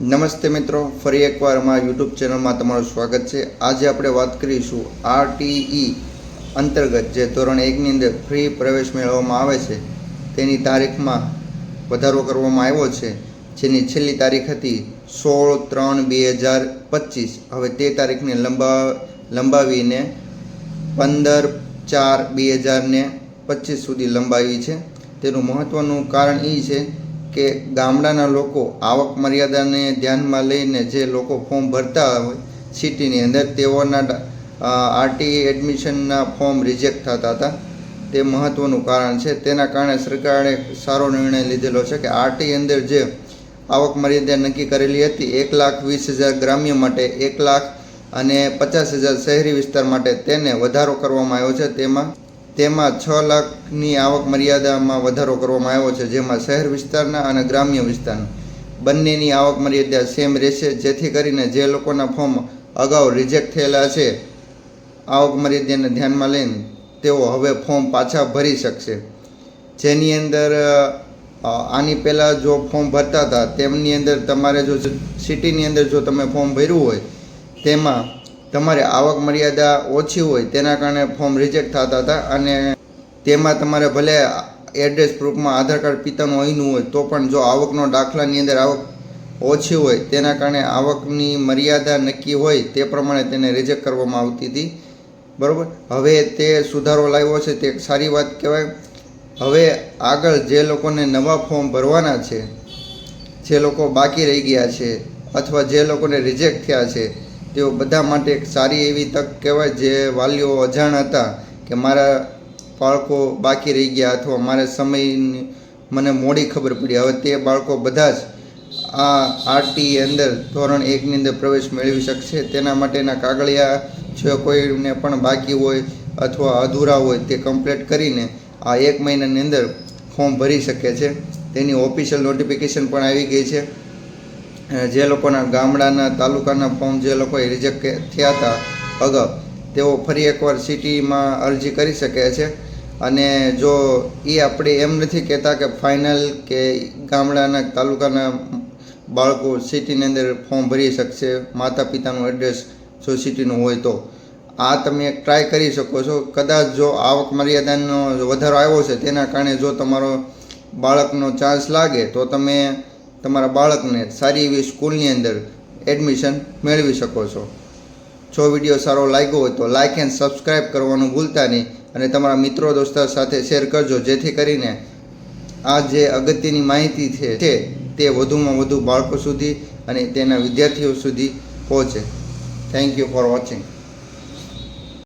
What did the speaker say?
નમસ્તે મિત્રો, ફરી એકવાર અમારા યુટ્યુબ ચેનલમાં તમારું સ્વાગત છે. આજે આપણે વાત કરીશું આરટીઈ અંતર્ગત જે ધોરણ એકની અંદર ફ્રી પ્રવેશ મેળવવામાં આવે છે, તેની તારીખમાં વધારો કરવામાં આવ્યો છે, જેની છેલ્લી તારીખ હતી સોળ ત્રણ બે હજાર પચીસ. હવે તે તારીખને લંબા, લંબાવીને પંદર ચાર બે હજારને પચીસ સુધી લંબાવી છે. તેનું મહત્ત્વનું કારણ એ છે કે ગામડાના લોકો આવક મર્યાદાને ધ્યાનમાં લઈને જે લોકો ફોર્મ ભરતા હોય, સિટીની અંદર તેઓના આરટી એડમિશનના ફોર્મ રિજેક્ટ થતા હતા. તે મહત્ત્વનું કારણ છે. તેના કારણે સરકારે સારો નિર્ણય લીધેલો છે કે આરટી અંદર જે આવક મર્યાદા નક્કી કરેલી હતી, એક લાખ વીસ હજાર ગ્રામ્ય માટે એક લાખ અને પચાસ હજાર શહેરી વિસ્તાર માટે તેને વધારો કરવામાં આવ્યો છે. તેમાં તેમાં છ લાખની આવક મર્યાદામાં વધારો કરવામાં આવ્યો છે, જેમાં શહેર વિસ્તારના અને ગ્રામ્ય વિસ્તારના. બંનેની આવક મર્યાદા સેમ રહેશે, જેથી કરીને જે લોકોના ફોર્મ અગાઉ રિજેક્ટ થયેલા છે, આવક મર્યાદાને ધ્યાનમાં લઈને તેઓ હવે ફોર્મ પાછા ભરી શકશે. જેની અંદર આની પહેલાં જો ફોર્મ ભરતા હતા, તેમની અંદર તમારે જો સિટીની અંદર જો તમે ફોર્મ ભર્યું હોય, તેમાં તમારે આવક મર્યાદા ઓછી હોય તેના કારણે ફોર્મ રિજેક્ટ થતા હતા અને તેમાં તમારે ભલે એડ્રેસ પ્રૂફમાં આધાર કાર્ડ પિતાનું અહીંનું હોય તો પણ જો આવકનો દાખલાની અંદર આવક ઓછી હોય તેના કારણે આવકની મર્યાદા નક્કી હોય તે પ્રમાણે તેને રિજેક્ટ કરવામાં આવતી હતી. બરાબર? હવે તે સુધારો લાવ્યો છે તે સારી વાત કહેવાય. હવે આગળ જે લોકોને નવા ફોર્મ ભરવાના છે, જે લોકો બાકી રહી ગયા છે અથવા જે લોકોને રિજેક્ટ થયા છે તેઓ બધા માટે એક સારી એવી તક કહેવાય જે વાલીઓ અજાણ હતા કે મારા બાળકો બાકી રહી ગયા અથવા મારે સમયની મને મોડી ખબર પડી. હવે તે બાળકો બધા જ આ આરટી અંદર ધોરણ એકની અંદર પ્રવેશ મેળવી શકશે. તેના માટેના કાગળિયા જો કોઈને પણ બાકી હોય અથવા અધૂરા હોય તે કમ્પ્લીટ કરીને આ એક મહિનાની અંદર ફોર્મ ભરી શકે છે. તેની ઓફિશિયલ નોટિફિકેશન પણ આવી ગઈ છે. જે લોકોના ગામડાના, તાલુકાના ફોર્મ જે લોકોએ રિજેક્ટ થયા હતા અગાઉ, તેઓ ફરી એકવાર સિટીમાં અરજી કરી શકે છે. અને જો એ આપણે એમ નથી કહેતા કે ફાઇનલ કે ગામડાના, તાલુકાના બાળકો સિટીની અંદર ફોર્મ ભરી શકશે માતા પિતાનું એડ્રેસ જો સિટીનું હોય તો. આ તમે ટ્રાય કરી શકો છો. કદાચ જો આવક મર્યાદાનો વધારો આવ્યો છે, તેના કારણે જો તમારો બાળકનો ચાન્સ લાગે, તો તમે તમારા બાળકને સારી એવી સ્કૂલની અંદર એડમિશન મેળવી શકો છો. જો વીડિયો સારો લાગ્યો હોય તો લાઇક એન્ડ સબસ્ક્રાઈબ કરવાનું ભૂલતા નહીં અને તમારા મિત્રો દોસ્તો સાથે શેર કરજો, જેથી કરીને આ જે અગત્યની માહિતી છે તે વધુમાં વધુ બાળકો સુધી અને તેના વિદ્યાર્થીઓ સુધી પહોંચે. Thank you for watching